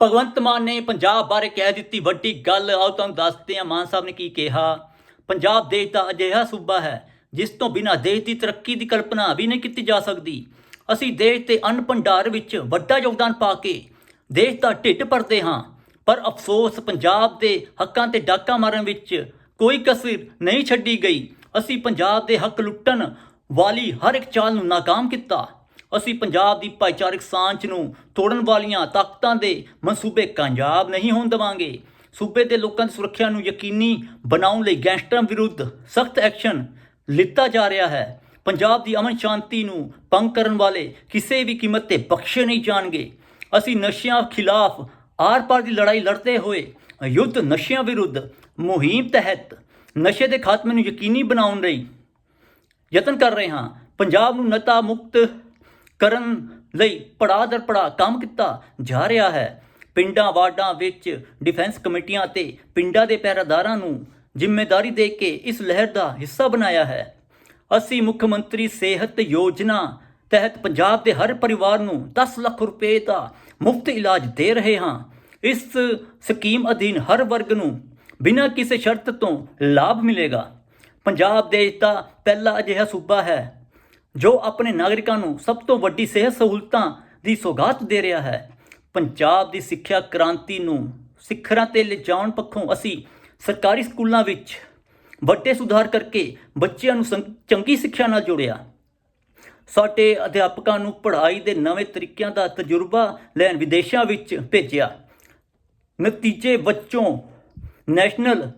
ਭਗਵੰਤ ਮਾਨ ਨੇ ਪੰਜਾਬ ਬਾਰੇ ਕਹਿ ਦਿੱਤੀ ਵੱਡੀ ਗੱਲ। ਆਓ ਤੁਹਾਨੂੰ ਦੱਸਦੇ ਹਾਂ, ਮਾਨ ਸਾਹਿਬ ਨੇ ਕੀ ਕਿਹਾ। ਪੰਜਾਬ ਦੇਸ਼ ਦਾ ਅਜਿਹਾ ਸੂਬਾ ਹੈ, ਜਿਸ ਤੋਂ ਬਿਨਾਂ ਦੇਸ਼ ਦੀ ਤਰੱਕੀ ਦੀ ਕਲਪਨਾ ਵੀ ਨਹੀਂ ਕੀਤੀ ਜਾ ਸਕਦੀ। ਅਸੀਂ ਦੇਸ਼ ਤੇ ਅੰਨ ਭੰਡਾਰ ਵਿੱਚ ਵੱਡਾ ਯੋਗਦਾਨ ਪਾ ਕੇ ਦੇਸ਼ ਦਾ ਢਿੱਡ ਭਰਦੇ ਹਾਂ, ਪਰ ਅਫਸੋਸ ਪੰਜਾਬ ਦੇ ਹੱਕਾਂ ਤੇ ਡਾਕਾ ਮਾਰਨ ਵਿੱਚ ਕੋਈ ਕਸਰ ਨਹੀਂ ਛੱਡੀ ਗਈ। ਅਸੀਂ ਪੰਜਾਬ ਦੇ ਹੱਕ ਲੁੱਟਣ ਵਾਲੀ ਹਰ ਇੱਕ ਚਾਲ ਨੂੰ ਨਾਕਾਮ ਕੀਤਾ। ਅਸੀਂ ਪੰਜਾਬ ਦੀ ਭਾਈਚਾਰਕ ਸਾਂਝ ਨੂੰ ਤੋੜਨ ਵਾਲੀਆਂ ਤਾਕਤਾਂ ਦੇ ਮਨਸੂਬੇ ਕਾਮਯਾਬ ਨਹੀਂ ਹੋਣ ਦੇਵਾਂਗੇ। ਸੂਬੇ ਦੇ ਲੋਕਾਂ ਦੀ ਸੁਰੱਖਿਆ ਨੂੰ ਯਕੀਨੀ ਬਣਾਉਣ ਲਈ ਗੈਂਗਸਟਰਾਂ ਵਿਰੁੱਧ ਸਖਤ ਐਕਸ਼ਨ ਲਿੱਤਾ ਜਾ ਰਿਹਾ ਹੈ। ਪੰਜਾਬ ਦੀ ਅਮਨ ਸ਼ਾਂਤੀ ਨੂੰ ਭੰਗ ਕਰਨ ਵਾਲੇ ਕਿਸੇ ਵੀ ਕੀਮਤ ਤੇ ਬਖਸ਼ੇ ਨਹੀਂ ਜਾਣਗੇ। ਅਸੀਂ ਨਸ਼ਿਆਂ ਖਿਲਾਫ ਆਰ-ਪਾਰ ਦੀ ਲੜਾਈ ਲੜਦੇ ਹੋਏ ਯੁੱਧ ਨਸ਼ਿਆਂ ਵਿਰੁੱਧ ਮੁਹਿੰਮ ਤਹਿਤ ਨਸ਼ੇ ਦੇ ਖਾਤਮੇ ਨੂੰ ਯਕੀਨੀ ਬਣਾਉਣ ਲਈ ਯਤਨ ਕਰ ਰਹੇ ਹਾਂ। ਪੰਜਾਬ ਨੂੰ ਨਤਾ ਮੁਕਤ ਕਰਨ ਲਈ ਪੜਾਅ ਦਰ ਪੜਾਅ ਕੰਮ ਕੀਤਾ ਜਾ ਰਿਹਾ ਹੈ। ਪਿੰਡਾਂ ਵਾਰਡਾਂ ਵਿੱਚ ਡਿਫੈਂਸ ਕਮੇਟੀਆਂ ਅਤੇ ਪਿੰਡਾਂ ਦੇ ਪਹਿਰਾਦਾਰਾਂ ਨੂੰ ਜ਼ਿੰਮੇਵਾਰੀ ਦੇ ਕੇ ਇਸ ਲਹਿਰ ਦਾ ਹਿੱਸਾ ਬਣਾਇਆ ਹੈ। ਅਸੀਂ ਮੁੱਖ ਮੰਤਰੀ ਸਿਹਤ ਯੋਜਨਾ ਤਹਿਤ ਪੰਜਾਬ ਦੇ ਹਰ ਪਰਿਵਾਰ ਨੂੰ 10 ਲੱਖ ਰੁਪਏ ਦਾ ਮੁਫਤ ਇਲਾਜ ਦੇ ਰਹੇ ਹਾਂ। ਇਸ ਸਕੀਮ ਅਧੀਨ ਹਰ ਵਰਗ ਨੂੰ ਬਿਨਾਂ ਕਿਸੇ ਸ਼ਰਤ ਤੋਂ ਲਾਭ ਮਿਲੇਗਾ। ਪੰਜਾਬ ਦੇਸ਼ ਦਾ ਪਹਿਲਾ ਅਜਿਹਾ ਸੂਬਾ ਹੈ ਜੋ ਆਪਣੇ ਨਾਗਰਿਕਾਂ ਨੂੰ ਸਭ ਤੋਂ ਵੱਡੀ ਸਿਹਤ ਸਹੂਲਤਾਂ ਦੀ ਸੌਗਾਤ ਦੇ ਰਿਹਾ ਹੈ। ਪੰਜਾਬ ਦੀ ਸਿੱਖਿਆ ਕ੍ਰਾਂਤੀ ਨੂੰ ਸਿਖਰਾਂ ਤੇ ਲਿਜਾਉਣ ਪੱਖੋਂ ਅਸੀਂ ਸਰਕਾਰੀ ਸਕੂਲਾਂ ਵਿੱਚ ਵੱਡੇ ਸੁਧਾਰ ਕਰਕੇ ਬੱਚਿਆਂ ਨੂੰ ਸੰ- ਚੰਗੀ ਸਿੱਖਿਆ ਨਾਲ ਜੋੜਿਆ। ਸਾਡੇ ਅਧਿਆਪਕਾਂ ਨੂੰ ਪੜ੍ਹਾਈ ਦੇ ਨਵੇਂ ਤਰੀਕਿਆਂ ਦਾ ਤਜਰਬਾ ਲੈਣ ਵਿਦੇਸ਼ਾਂ ਵਿੱਚ ਭੇਜਿਆ। ਨਤੀਜੇ ਵਜੋਂ ਨੈਸ਼ਨਲ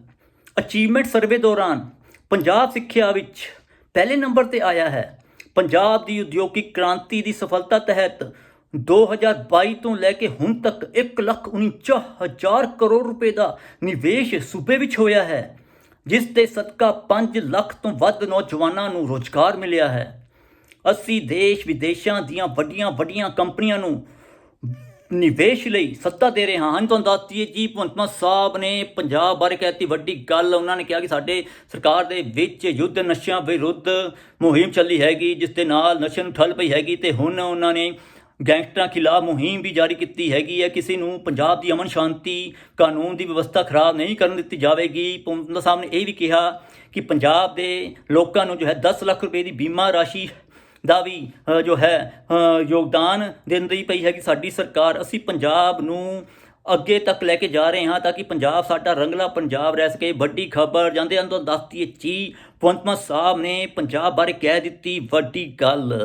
ਅਚੀਵਮੈਂਟ ਸਰਵੇ ਦੌਰਾਨ ਪੰਜਾਬ ਸਿੱਖਿਆ ਵਿੱਚ ਪਹਿਲੇ ਨੰਬਰ ਤੇ ਆਇਆ ਹੈ। ਪੰਜਾਬ ਦੀ ਉਦਯੋਗਿਕ ਕ੍ਰਾਂਤੀ ਦੀ ਸਫਲਤਾ ਤਹਿਤ 2022 ਤੋਂ ਲੈ ਕੇ ਹੁਣ ਤੱਕ 1,49,000 ਕਰੋੜ ਰੁਪਏ ਦਾ ਨਿਵੇਸ਼ ਸੂਬੇ ਵਿੱਚ ਹੋਇਆ ਹੈ ਜਿਸ 'ਤੇ ਸਦਕਾ 5 ਲੱਖ ਤੋਂ ਵੱਧ ਨੌਜਵਾਨਾਂ ਨੂੰ ਰੋਜ਼ਗਾਰ ਮਿਲਿਆ ਹੈ। ਅਸੀਂ ਦੇਸ਼ ਵਿਦੇਸ਼ਾਂ ਦੀਆਂ ਵੱਡੀਆਂ ਵੱਡੀਆਂ ਕੰਪਨੀਆਂ ਨੂੰ ਨਿਵੇਸ਼ ਲਈ ਸੱਤਾ ਦੇ ਰਹੇ ਹਾਂ। ਹਾਂ ਤੁਹਾਨੂੰ ਦੱਸਦੀਏ ਜੀ, ਭਗਵੰਤ ਮਾਨ ਸਾਹਿਬ ਨੇ ਪੰਜਾਬ ਬਾਰੇ ਕਹਿਤੀ ਵੱਡੀ ਗੱਲ। ਉਹਨਾਂ ਨੇ ਕਿਹਾ ਕਿ ਸਾਡੇ ਸਰਕਾਰ ਦੇ ਵਿੱਚ ਯੁੱਧ ਨਸ਼ਿਆਂ ਵਿਰੁੱਧ ਮੁਹਿੰਮ ਚੱਲੀ ਹੈਗੀ, ਜਿਸ ਦੇ ਨਾਲ ਨਸ਼ੇ ਨੂੰ ਠੱਲ ਪਈ ਹੈਗੀ ਤੇ ਹੁਣ ਉਹਨਾਂ ਨੇ ਗੈਂਗਸਟਰਾਂ ਖਿਲਾਫ ਮੁਹਿੰਮ ਵੀ ਜਾਰੀ ਕੀਤੀ ਹੈਗੀ ਹੈ। ਕਿਸੇ ਨੂੰ ਪੰਜਾਬ ਦੀ ਅਮਨ ਸ਼ਾਂਤੀ ਕਾਨੂੰਨ ਦੀ ਵਿਵਸਥਾ ਖਰਾਬ ਨਹੀਂ ਕਰਨ ਦਿੱਤੀ ਜਾਵੇਗੀ। ਭਗਵੰਤ ਮਾਨ ਸਾਹਿਬ ਨੇ ਇਹ ਵੀ ਕਿਹਾ ਕਿ ਪੰਜਾਬ ਦੇ ਲੋਕਾਂ ਨੂੰ ਜੋ ਹੈ 10 ਲੱਖ ਰੁਪਏ ਦੀ ਬੀਮਾ ਰਾਸ਼ੀ ਦਾ ਵੀ ਜੋ ਹੈ ਯੋਗਦਾਨ ਦਿੰਦੀ ਪਈ ਹੈ ਕਿ ਸਾਡੀ ਸਰਕਾਰ, ਅਸੀਂ ਪੰਜਾਬ ਨੂੰ ਅੱਗੇ ਤੱਕ ਲੈ ਕੇ ਜਾ ਰਹੇ ਹਾਂ ਤਾਂ ਕਿ ਪੰਜਾਬ ਸਾਡਾ ਰੰਗਲਾ ਪੰਜਾਬ ਰਹਿ ਸਕੇ। ਵੱਡੀ ਖਬਰ ਜਾਂਦੇ ਹਨ ਤਾਂ ਦੱਸਦੀ ਹੈ ਜੀ, ਭਗਵੰਤ ਮਾਨ ਸਾਹਿਬ ਨੇ ਪੰਜਾਬ ਬਾਰੇ ਕਹਿ ਦਿੱਤੀ ਵੱਡੀ ਗੱਲ।